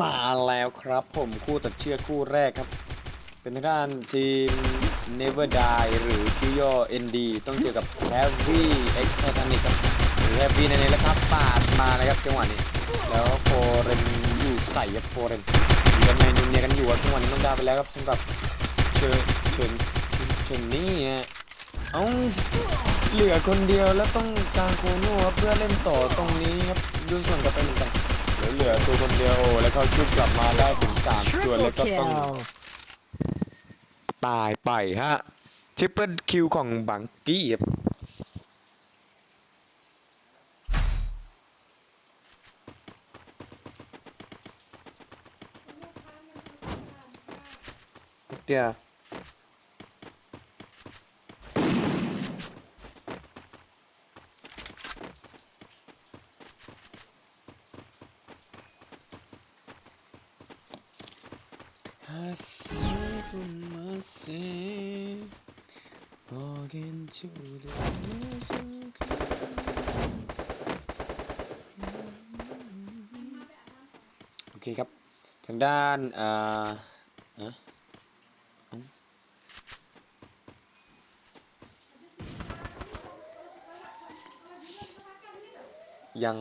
มาแล้วครับผมคู่ตัดเชือกคู่แรกครับ เป็นทางด้านทีม Never Die หรือชื่อย่อ ND ต้องเจอกับ Heavy X Titanic ครับหรือ Heavy นั่นเองแหละครับปาดมานะครับจังหวะนี้ แล้วโฟเรนอยู่ใส่ครับโฟเรนอยู่กันในนุ่มเนียกันอยู่ครับจังหวะนี้ต้องดาวไปแล้วครับสำหรับเชิญเชิญเชิญนี่ฮะเอ้าเหลือคนเดียวแล้วต้องการโคโน่ครับเพื่อเล่นต่อตรงนี้ครับดูส่วนกับไปเหมือนกัน ลือเหลือตัวคนเดียวแล้วเขาชุบกลับมาได้ถึงสามตัว Triple แล้วก็ต้อง kill. ตายไปฮะทริปเปิลคิวของบังกี้ครับเดี๋ยวฮัสซีฟุมาเซ Walk into the music โอเคครับ ทางด้านอ่าอะยัง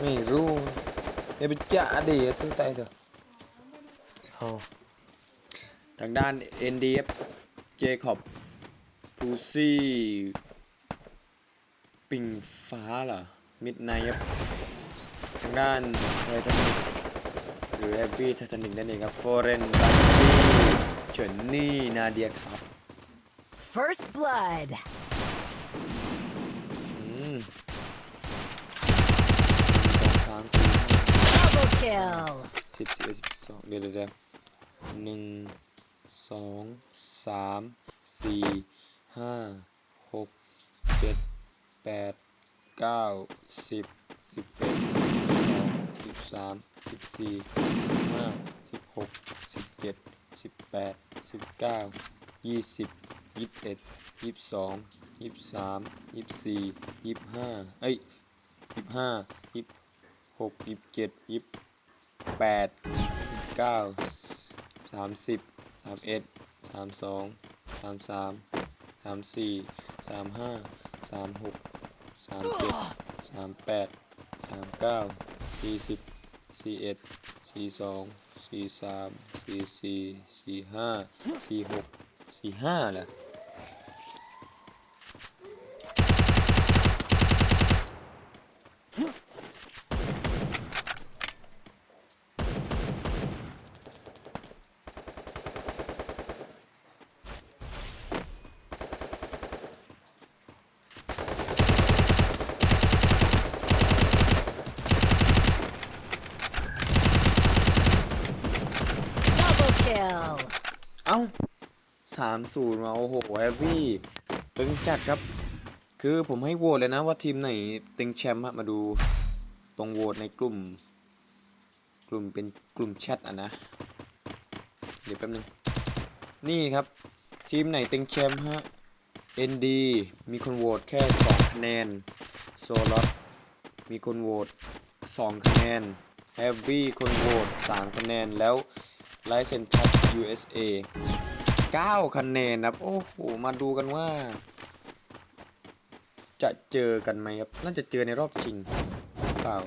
ไม่รู้เดี๋ยวไปจ่าดิตั้งใจเถอะเอาทางด้าน NDF เจคอบพูซี่ ปิงฟ้าเหรอ มิดไนท์ครับทางด้านไททานิกหรือแอฟบี้ไททานิกนั่นเองครับ โฟเรนบัตตี้เฉินนี่ นาเดียครับ First blood. อืมสองสามสี่สิบสิบเอ็ดสิบสองเดี๋ยวเดี๋ยวเดี๋ยวหนึ่งสองสามสี่ห้าหกเจ็ดแปดเก้าสิบสิบเอ็ดสิบสองสิบสามสิบสี่สิบห้าสิบหกสิบเจ็ดสิบแปดสิบเก้ายี่สิบยี่สิบเอ็ดยี่สิบสองยี่สิบสามยี่สิบสี่ยี่สิบห้าเอ้ยยี่สิบห้ายี่สิบ หกยี่สิบเจ็ดยี่สิบแปดเก้าสามสิบสามเอ็ดสามสองสามสามสามสี่สามห้าสามหกสามเจ็ดสามแปดสามเก้าสี่สิบสี่เอ็ดสี่สองสี่สามสี่สี่สี่ห้าสี่หกสี่ห้าเหรอ 3-0มาโอ้โหแอฟวี่ตึงจัดครับ คือผมให้โหวตเลยนะว่าทีมไหนตึงแชมป์มาดูตรงโหวตในกลุ่ม กลุ่มเป็นกลุ่มแชทอะนะ เดี๋ยวแป๊บนึง นี่ครับ ทีมไหนตึงแชมป์ฮะ ND มีคนโหวตแค่2คะแนนโซลอตมีคนโหวต2คะแนนแฮฟวี่คนโหวต3คะแนนแล้วไลเซนทัส USA 9คะแนนครับ โอ้โห มาดูกันว่า จะเจอกันไหมครับ น่าจะเจอในรอบชิงหรือเปล่า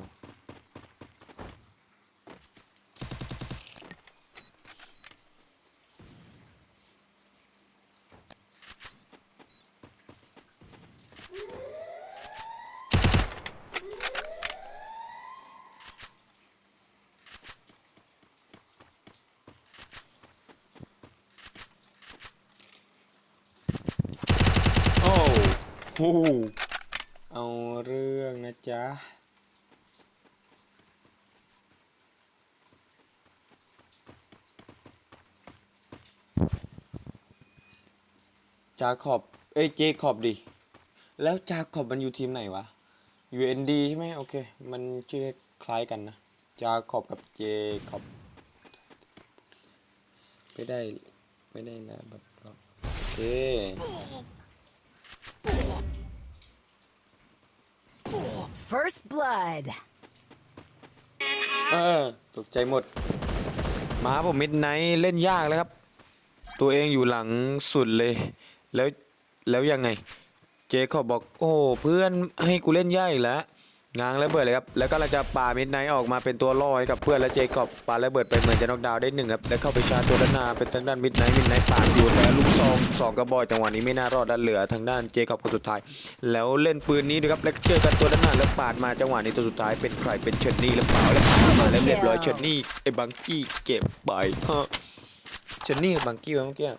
โอ้ โหเอาเรื่องนะจ๊ะ จาขอบ เอ้ย เจขอบดิ แล้วจาขอบมันอยู่ทีมไหนวะ UND ใช่ไหมโอเค มันชื่อคล้ายกันนะ จาขอบกับเจขอบ ไม่ได้ ไม่ได้นะแบบโอเค First blood. เออตกใจหมดมาผมมิดไนท์เล่นยากแล้วครับ ตัวเองอยู่หลังสุดเลย แล้วแล้วยังไง เจคอบบอก โอ้เพื่อนให้กูเล่นยากอีกแล้วง้างระเบิดเลยครับ แล้วก็เราจะปามิดไนท์ออกมาเป็นตัวลอให้กับเพื่อนแล้วเจคอบปาระเบิดไปเหมือนจะน็อกดาวน์ได้หนึ่งครับ แล้วเข้าไปชาร์จตัวด้านหน้าเป็นทางด้านมิดไนท์มิดไนท์ปา อยู่แต่ลูกซองสองกระบอกจังหวะนี้ไม่น่ารอดด้านเหลือทางด้านเจคอบคนสุดท้าย แล้วเล่นปืนนี้นะครับแล้วเจอกันตัวด้านหน้าแล้วปาดมาจังหวะนี้ตัวสุดท้ายเป็นใครเป็นเชนนี่หรือเปล่าแล้วมาแล้วเรียบร้อยเชนนี่ไอ้บังกี้เก็บไปฮะเชนนี่กับบังกี้วะเมื่อกี้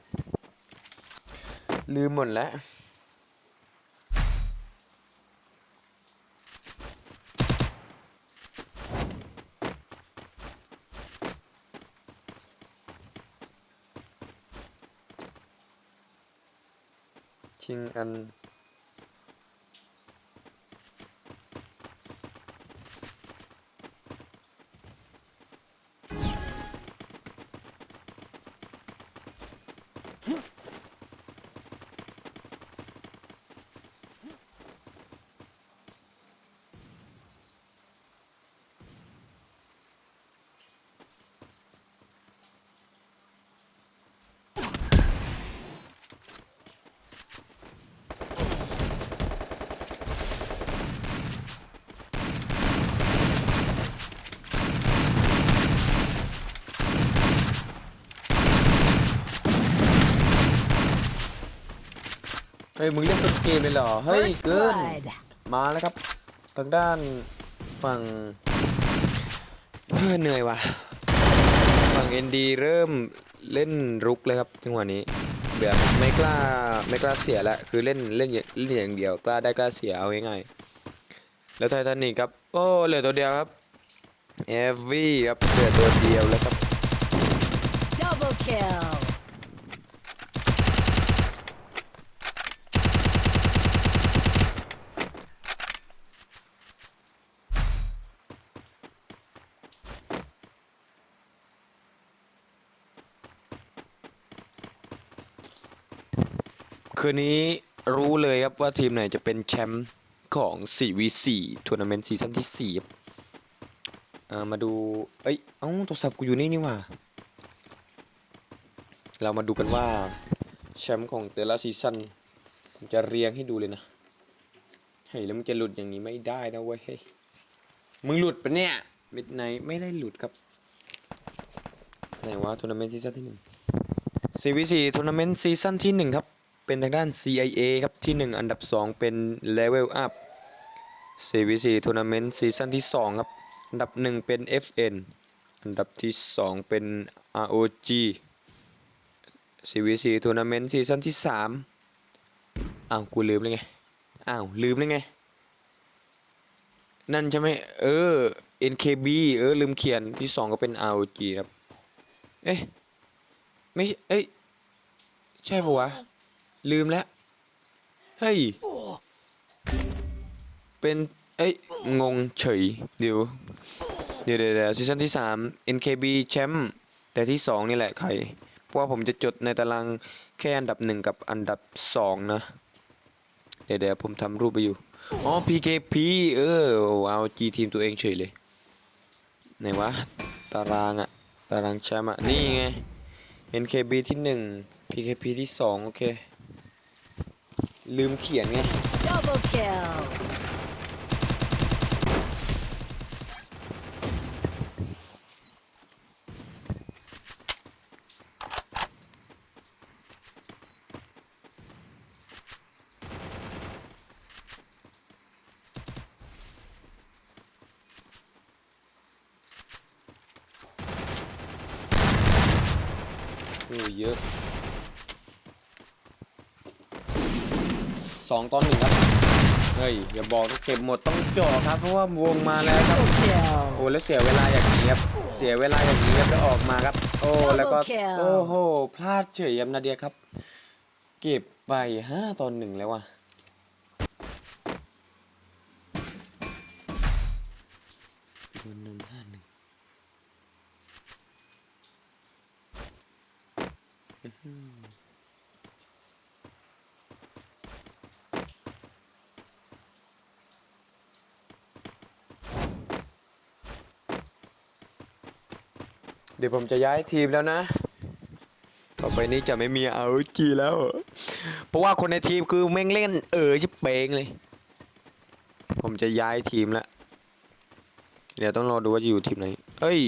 ลืมหมดแล้ว ชิ ฮ้ยมึงเล่นต้นเกมเลยเหรอ เฮ้ย First เกิน blood. มาแล้วครับ ทางด้านฝั่งเฮ้ยเหนื่อยว่ะ ฝั่งเอ็นดีเริ่มเล่นรุกเลยครับจังหวะนี้แบบไม่กล้าไม่กล้าเสียละคือเล่นเล่นอย่างเล่นอย่างเดียวกล้าได้กล้าเสียเอาง่ายๆแล้วไททานิกครับโอ้เหลือตัวเดียวครับเอฟวีครับเหลือตัวเดียวแล้วครับ Double kill. คืนนี้รู้เลยครับว่าทีมไหนจะเป็นแชมป์ของ 4v4 ทัวร์นาเมนต์ซีซั่นที่4อ่ามาดู เอ้ย เอ้าโทรศัพท์กูอยู่นี่นี่ว่า เรามาดูกันว่า แชมป์ของแต่ละซีซั่นจะเรียงให้ดูเลยนะ เฮ้ย แล้วมึงจะหลุดอย่างนี้ไม่ได้นะเว้ย เฮ้ย มึงหลุดปะเนี่ยมิดไนไม่ได้หลุดครับ ไหนวะทัวร์นาเมนต์ซีซั่นที่หนึ่ง CVC ทัวร์นาเมนต์ซีซั่นที่1ครับ เป็นทางด้าน CIA ครับที่ 1 อันดับ 2 เป็น Level Up CVC ทัวร์นาเมนต์ซีซั่นที่ 2 ครับ อันดับ 1 เป็น FN อันดับที่ 2 เป็น ROG CVC ทัวร์นาเมนต์ซีซั่นที่ 3 อ้าว กูลืมเลยไง อ้าว ลืมเลยไง นั่นใช่ไหมเออ NKB เออ ลืมเขียนที่ 2 ก็เป็น ROG ครับ เอ๊ะ ไม่เอ้ย ใช่ปะวะ ลืมแล้ว เฮ้ย เป็น เอ้ย งงเฉย เดี๋ยว เดี๋ยวเดี๋ยวเซีซั่นที่3 NKB แชมป์แต่ที่ 2 นี่แหละใคร เพราะว่าผมจะจดในตารางแค่อันดับ 1 กับอันดับ 2 นะ เดี๋ยวเดี๋ยวผมทำรูปไปอยู่ อ๋อ PKP เออ เอาจีทีมตัวเองเฉยเลย ไหนวะ ตารางอะตารางแชมป์อะนี่ไง NKB ที่ 1 PKP ที่ 2 โอเค ลืมเขียนไง Double kill. โอ้เยอะ สองตอนหนึ่งครับ เฮ้ย อย่าบอกต้องเก็บหมดต้องจ่อครับ เพราะว่าวงมาแล้วครับ Triple kill. โอ้แล้วเสียเวลาอย่างนี้ครับ เสียเวลาอย่างนี้ครับแล้วออกมาครับ โอ้แล้วก็ Double kill โอ้โหพลาดเฉยครับนาเดียครับ เก็บไปห้าตอนหนึ่งแล้วว่ะโดนนำห้าหนึ่งอื้อ ดี๋ยวผมจะย้ายทีมแล้วนะ ต่อไปนี้จะไม่มีเอาจีแล้ว เพราะว่าคนในทีมคือแม่งเล่น เออชิบเปงเลย ผมจะย้ายทีมแล้วเดี๋ยวต้องรอดูว่าจะอยู่ทีมไหน เอ้ย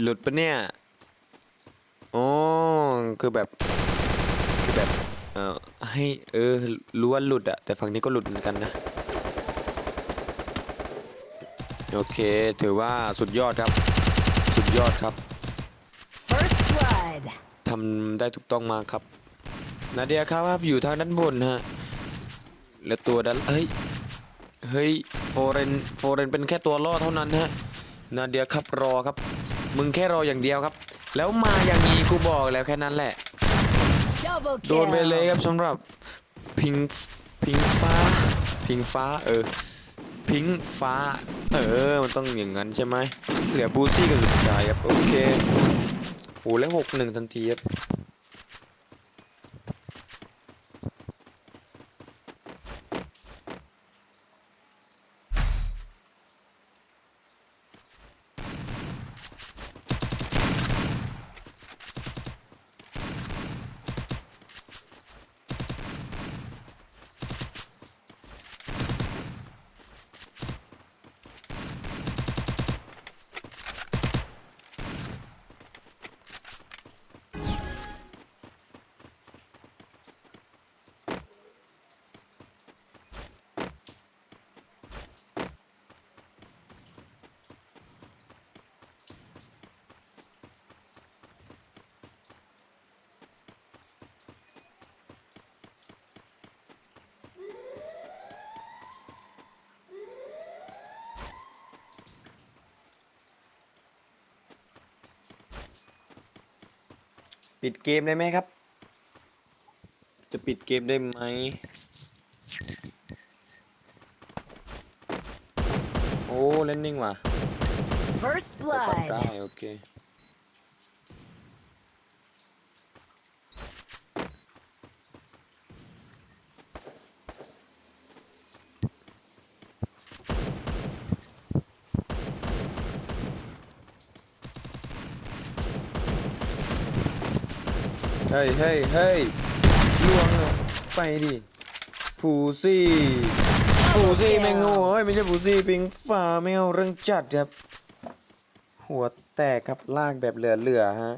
หลุดปะเนี่ยอ๋อคือแบบ คือแบบ เออให้เออรู้ว่าหลุดอะแต่ฝั่งนี้ก็หลุดเหมือนกันนะ โอเค ถือว่าสุดยอดครับ สุดยอดครับ ทำได้ถูกต้องมากครับ นาเดียครับอยู่ทางด้านบนฮะแล้วตัวด้านเฮ้ยเฮ้ยโฟเรนโฟเรนเป็นแค่ตัวล่อเท่านั้นฮะนาเดียครับรอครับ มึงแค่รออย่างเดียวครับ แล้วมาอย่างนี้กูบอกแล้วแค่นั้นแหละ โดนไปเลยครับสำหรับพิงพิงฟ้า พิงฟ้าเออพิงฟ้า เออ มันต้องอย่างนั้นใช่ไหมเหลือบูซี่กับสุดท้ายครับ โอเค โอ้แล้วหกหนึ่งทันทีครับ ปิดเกมได้ไหมครับ จะปิดเกมได้ไหมโอ้เล่นนิ่งว่ะ First แต่ปรับได้ blood. โอเค เฮ้ยเฮ้ยเฮ้ยล่วงเลยไปดิผูซี่ผูซี่แมงโง่เฮ้ยไม่ใช่ผูซี่ปิงฟ้าไม่เอาเรื่องจัดครับ หัวแตกครับลากแบบเหลือๆฮะ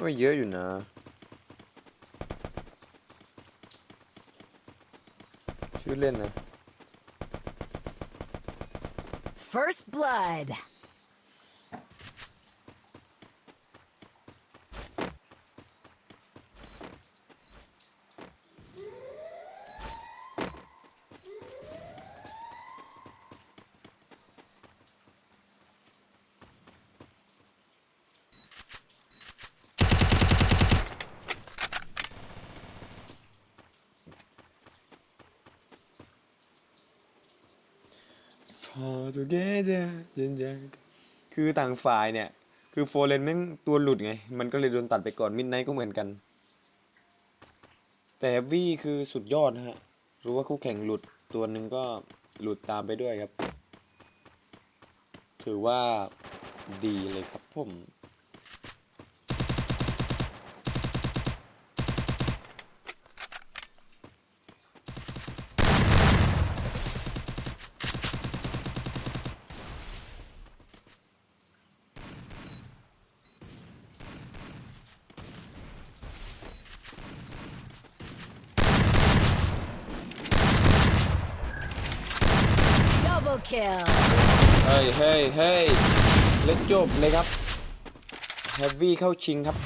ก็เยอะอยู่นะ ชื่อเล่นนะ First blood. All together จริงคือต่างฝ่ายเนี่ย คือโฟเรนแม่งตัวหลุดไง มันก็เลยโดนตัดไปก่อนมิดไนท์ก็เหมือนกัน แต่แฮปปี้คือสุดยอดนะฮะ รู้ว่าคู่แข่งหลุดตัวหนึ่งก็หลุดตามไปด้วยครับ ถือว่าดีเลยครับผม Double kill. เฮ้ยเฮ้ยเฮ้ยเล่นจบเลยครับแฮฟวี่เข้าชิงครับ